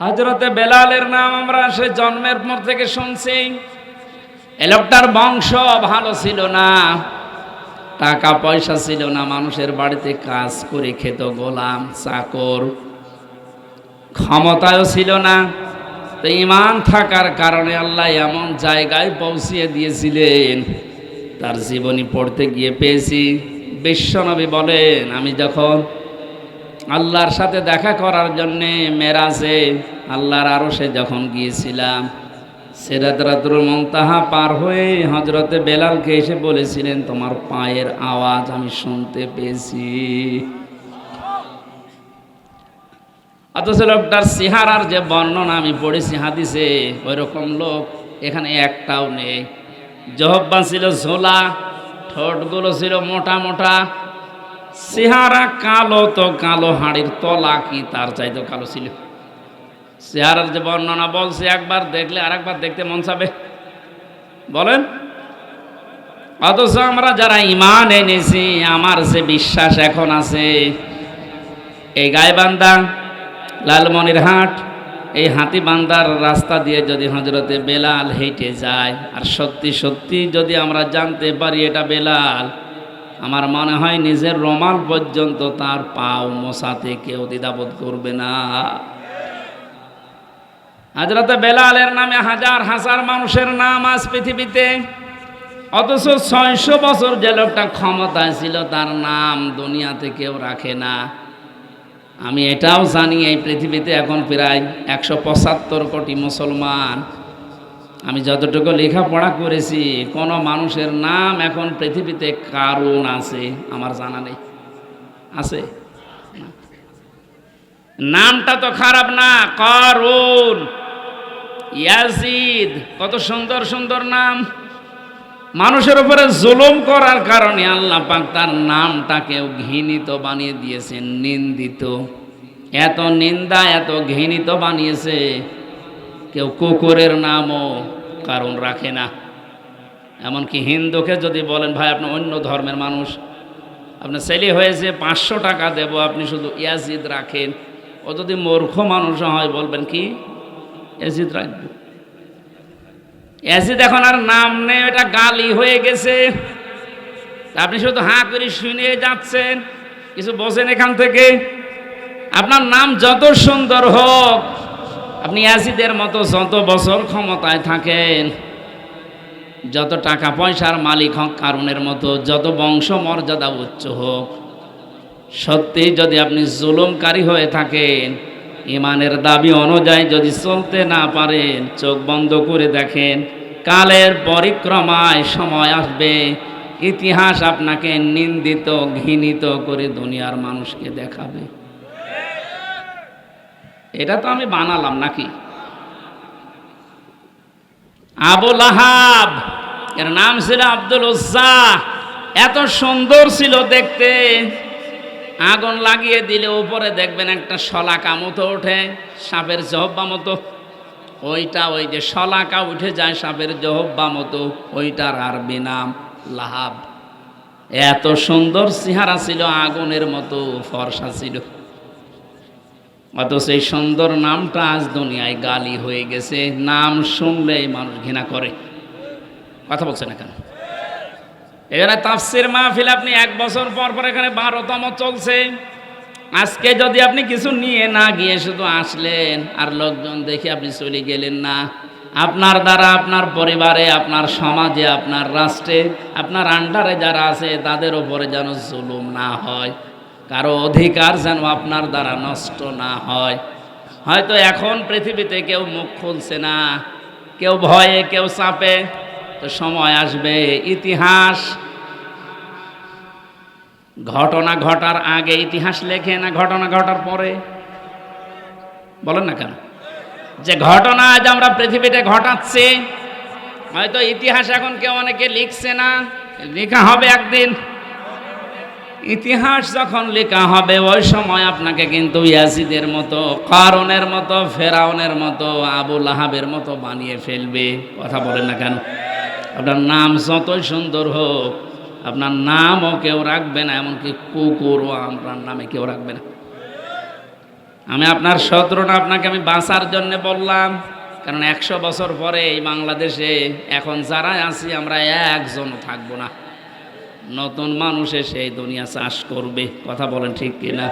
হজরতে বেলালের নাম আমরা সে জন্মের পর থেকে শুনছি। এ লোকটার বংশ ভালো ছিল না, টাকা পয়সা ছিল না, মানুষের বাড়িতে কাজ করে খেত গোলাম, চাকর ক্ষমতাও ছিল না। তো ইমান থাকার কারণে আল্লাহ এমন জায়গায় পৌঁছিয়ে দিয়েছিলেন, তার জীবনী পড়তে গিয়ে পেয়েছি। বিশ্বনবী বলেন, আমি যখন আল্লাহর সাথে দেখা করার জন্যে মেরাজে আল্লাহর আরও সে যখন গিয়েছিলাম সেরাতরাতুল মন্তাহা পার হয়ে হজরতে বেলালকে এসে বলেছিলেন, তোমার পায়ের আওয়াজ আমি শুনতে পেয়েছি। অথচ লোকটার সিহারার যে বর্ণনা আমি পড়েছি হাদিসে ওই রকম লোক এখানে একটাও নেই। জহব্বা ছিল ঝোলা, ঠোঁটগুলো ছিল মোটা মোটা চেহারা কালো তো কালো হাড়ির তলা কি তার চাইতো কালো ছিল। চেহারার যে বর্ণনা বলছে, একবার দেখলে আর একবার দেখতে মন চাবে। বলেন। অথচ আমরা যারা ইমান এনেছি, আমার যে বিশ্বাস এখন আছে, এই গাইবান্ধা, লালমনির হাট, এই হাতিবান্দার রাস্তা দিয়ে যদি হজরতে বেলাল হেঁটে যায়, আর সত্যি সত্যি যদি আমরা জানতে পারি এটা বেলাল আমার মনে হয় নিজের রমাল পর্যন্ত তার পাও মশাতে কেউ দ্বিধাবোধ করবে না। হাজরতে বেলালের নামে হাজার হাজার মানুষের নাম আজ পৃথিবীতে, অথচ ছয়শো বছর যে লোকটা ক্ষমতায় ছিল তার নাম দুনিয়াতে কেউ রাখে না। আমি এটাও জানি এই পৃথিবীতে এখন প্রায় একশো পঁচাত্তর কোটি মুসলমান। আমি যতটুকু লেখাপড়া করেছি, কোনো মানুষের নাম এখন পৃথিবীতে কারণ আছে, আমার জানা নেই। আছে? নামটা তো খারাপ না, করুন। ইয়াজিদ, কত সুন্দর সুন্দর নাম। মানুষের উপরে জুলুম করার কারণে আল্লাহ পাক তার নামটাকেও ঘৃণিত বানিয়ে দিয়েছেন নিন্দিত। এত নিন্দা, এত ঘৃণিত বানিয়েছে, কেউ কুকুরের নামও কারণ রাখে না। এমনকি হিন্দুকে যদি বলেন, ভাই, আপনি অন্য ধর্মের মানুষ। আপনার ছেলে হয়েছে, পাঁচশো টাকা দেব, আপনি শুধু ইয়াজিদ রাখেন। ও যদি মূর্খ মানুষ হয়, বলবেন কি? ইয়াজিদ রাখবে। অ্যাসিড এখন আর নাম নেই এটা গালি হয়ে গেছে। আপনি শুধু হাঁ করে শুনে যাচ্ছেন, কিছু বোঝেন এখান থেকে? আপনার নাম যত সুন্দর হোক আপনি অ্যাসিডের মতো যত বছর ক্ষমতায় থাকেন, যত টাকা পয়সার মালিক হোক কারণের মতো, যত বংশ মর্যাদা উচ্চ হোক, সত্যি যদি আপনি জুলুমকারী হয়ে থাকেন, ইমানের দাবি অনুযায়ী যদি চলতে না পারেন, চোখ বন্ধ করে দেখেন, কালের পরিক্রমায় সময় আসবে, ইতিহাস আপনাকে নিন্দিত, ঘৃণিত করে দুনিয়ার মানুষকে দেখাবে। এটা তো আমি বানালাম নাকি? আবুল আহাব এর নাম ছিল আব্দুল উজ্জা এত সুন্দর ছিল দেখতে। আগুন লাগিয়ে দিলে উপরে দেখবেন একটা শলাকা মতো ওঠে, সাপের জহব্বা মতো। ওইটা ওই যে শলাকা উঠে যায় সাপের জহব্বা মতো, ওইটার আরবি নাম লাহাব। এত সুন্দর চেহারা ছিল, আগুনের মতো ফর্সা ছিল। অত সেই সুন্দর নামটা আজ দুনিয়ায় গালি হয়ে গেছে। নাম শুনলে মানুষ ঘৃণা করে। কথা বলছে না কেন এখানে তাফসির মাহফিল আপনি এক বছর পর পর এখানে বারোতম চলছে। আজকে যদি আপনি কিছু নিয়ে না গিয়ে শুধু আসলেন আর লোকজন দেখে আপনি চলে গেলেন না, আপনার দ্বারা আপনার পরিবারে, আপনার সমাজে, আপনার রাষ্ট্রে, আপনার আন্ডারে যারা আছে তাদের ওপরে যেন জুলুম না হয়। কারও অধিকার যেন আপনার দ্বারা নষ্ট না হয়। হয়তো এখন পৃথিবীতে কেউ মুখ খুলছে না, কেউ ভয়ে, কেউ চাপে, তো সময় আসবে। ইতিহাস, ঘটনা ঘটার আগে ইতিহাস লেখে না ঘটনা ঘটার পরে? বলেন না কেন? যে ঘটনা আজ আমরা পৃথিবীতে ঘটাচ্ছি, হয়তো ইতিহাস এখন কেউ অনেকে লিখছে না, লেখা হবে একদিন। ইতিহাস যখন লেখা হবে, ওই সময় আপনাকে কিন্তু ইয়াজিদের মতো কারণের মতো, ফেরাউনের মতো আবুল আহাবের মতো বানিয়ে ফেলবে। কথা বলেন না কেন? আপনার নাম যতই সুন্দর হোক, আপনার নামও কেউ রাখবে না, এমনকি কুকুরও আপনার নামে কেউ রাখবে না। আমি আপনার শত্রুটা আপনাকে আমি বাঁচার জন্য বললাম, কারণ একশো বছর পরে এই বাংলাদেশে এখন যারা আছি, আমরা একজনও থাকব না। নতুন মানুষ এসে দুনিয়া চাষ করবে। কথা বলেন ঠিক কিনা?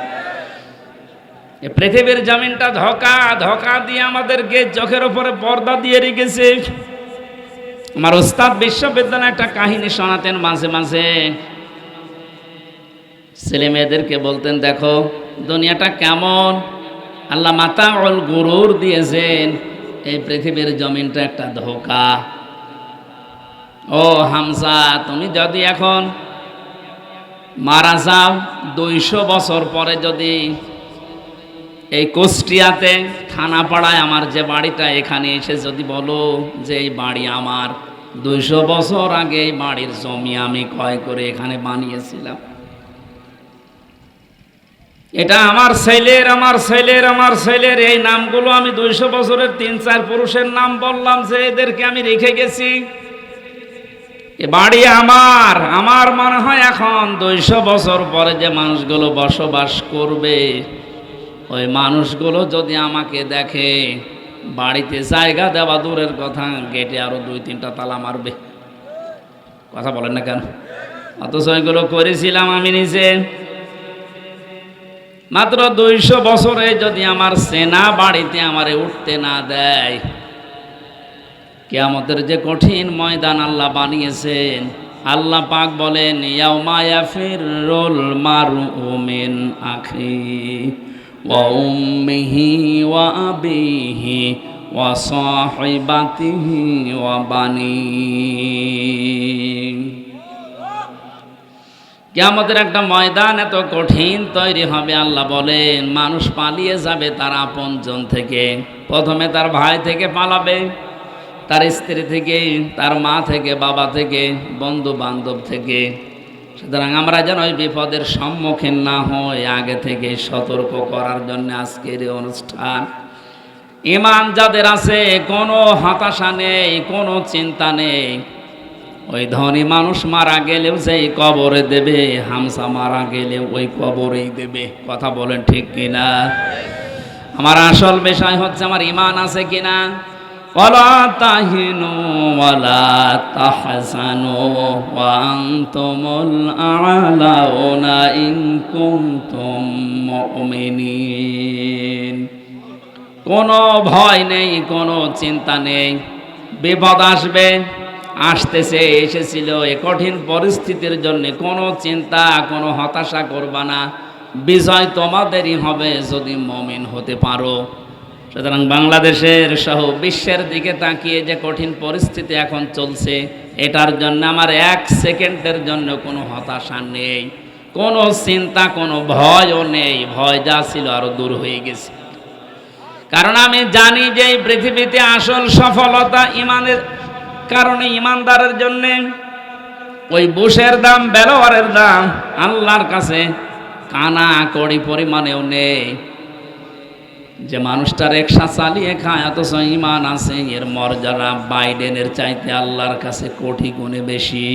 পৃথিবীর জমিনটা ধোকা ধোকা দিয়ে আমাদেরকে চোখের উপরে পর্দা দিয়ে রেখেছে। আমার ওস্তাদ বিশ্ববিদ্যালয়ে একটা কাহিনী শোনাতেন মাঝে মাঝে। ছেলে মেয়েদেরকে বলতেন, দেখো, দুনিয়াটা কেমন? আল্লাহ মাতা অল গুরুর দিয়েছেন, এই পৃথিবীর জমিনটা একটা ধোকা। ও হামসা তুমি যদি এখন মারা যাও, দুইশো বছর পরে যদি এই কুষ্টিয়াতে থানাপাড়ায় আমার যে বাড়িটা এখানে এসে যদি বলো যে এই বাড়ি আমার, দুইশো বছর আগে এই বাড়ির জমি আমি ক্রয় করে এখানে বানিয়েছিলাম। এটা আমার ছেলের আমার ছেলের আমার ছেলের, এই নামগুলো আমি দুইশো বছরের তিন চার পুরুষের নাম বললাম যে এদেরকে আমি রেখে গেছি। বাড়ি আমার আমার মনে হয় এখন দুইশো বছর পরে যে মানুষগুলো বসবাস করবে, ওই মানুষগুলো যদি আমাকে দেখে, বাড়িতে জায়গা দেওয়া দূরের কথা, গেটে আরও দুই তিনটা তালা মারবে। কথা বলেন না কেন? অথচ এগুলো করেছিলাম আমি নিজে। মাত্র দুইশো বছরে যদি আমার সেনা বাড়িতে আমারে উঠতে না দেয় কেয়ামতের যে কঠিন ময়দান আল্লাহ বানিয়েছেন, আল্লাহ পাক বলেন ইয়াউমায়া ফিররুল মারউমিন আখি ওয়া উম্মিহি ওয়া আবিহি ওয়া সাহিবাতিহি ওয়া কেয়ামতের একটা ময়দান এত কঠিন তৈরি হবে, আল্লাহ বলেন, মানুষ পালিয়ে যাবে তার আপনজন থেকে। প্রথমে তার ভাই থেকে পালাবে। তার স্ত্রী থেকে, তার মা থেকে, বাবা থেকে বন্ধু বান্ধব থেকে। সুতরাং আমরা যেন ওই বিপদের সম্মুখীন না হই, আগে থেকে সতর্ক করার জন্য আজকের এই অনুষ্ঠান। ইমান যাদের আছে, কোনো হতাশা নেই, কোনো চিন্তা নেই। ওই ধনী মানুষ মারা গেলেও সেই কবরে দেবে, হামসা মারা গেলেও ওই কবরেই দেবে। কথা বলেন ঠিক কিনা? আমার আসল বিষয় হচ্ছে, আমার ইমান আছে কিনা? ওয়ালা কোনো ভয় নেই, কোনো চিন্তা নেই। বিপদ আসবে, আসতেছে, এসেছিল, এ কঠিন পরিস্থিতির জন্য কোনো চিন্তা, কোনো হতাশা করবা না। বিজয় তোমাদেরই হবে যদি মমিন হতে পারো। সুতরাং বাংলাদেশের সহ বিশ্বের দিকে তাকিয়ে যে কঠিন পরিস্থিতি এখন চলছে, এটার জন্য আমার এক সেকেন্ডের জন্য কোনো হতাশা নেই, কোনো চিন্তা, কোনো ভয়ও নেই। ভয় যা ছিল আরও দূর হয়ে গেছে। কারণ আমি জানি যে এই পৃথিবীতে আসল সফলতা ইমানের কারণে ইমানদারের জন্যে ওই বুশের দাম, বেলোয়ারের দাম, আল্লাহর কাছে কানা কড়ি পরিমাণেও নেই। যে মানুষটার একসা চালিয়ে খায় অথচ ইমান আছে, এর মর্যাদা বাইডেনের চাইতে আল্লাহর কাছে কোটি গুণে বেশি।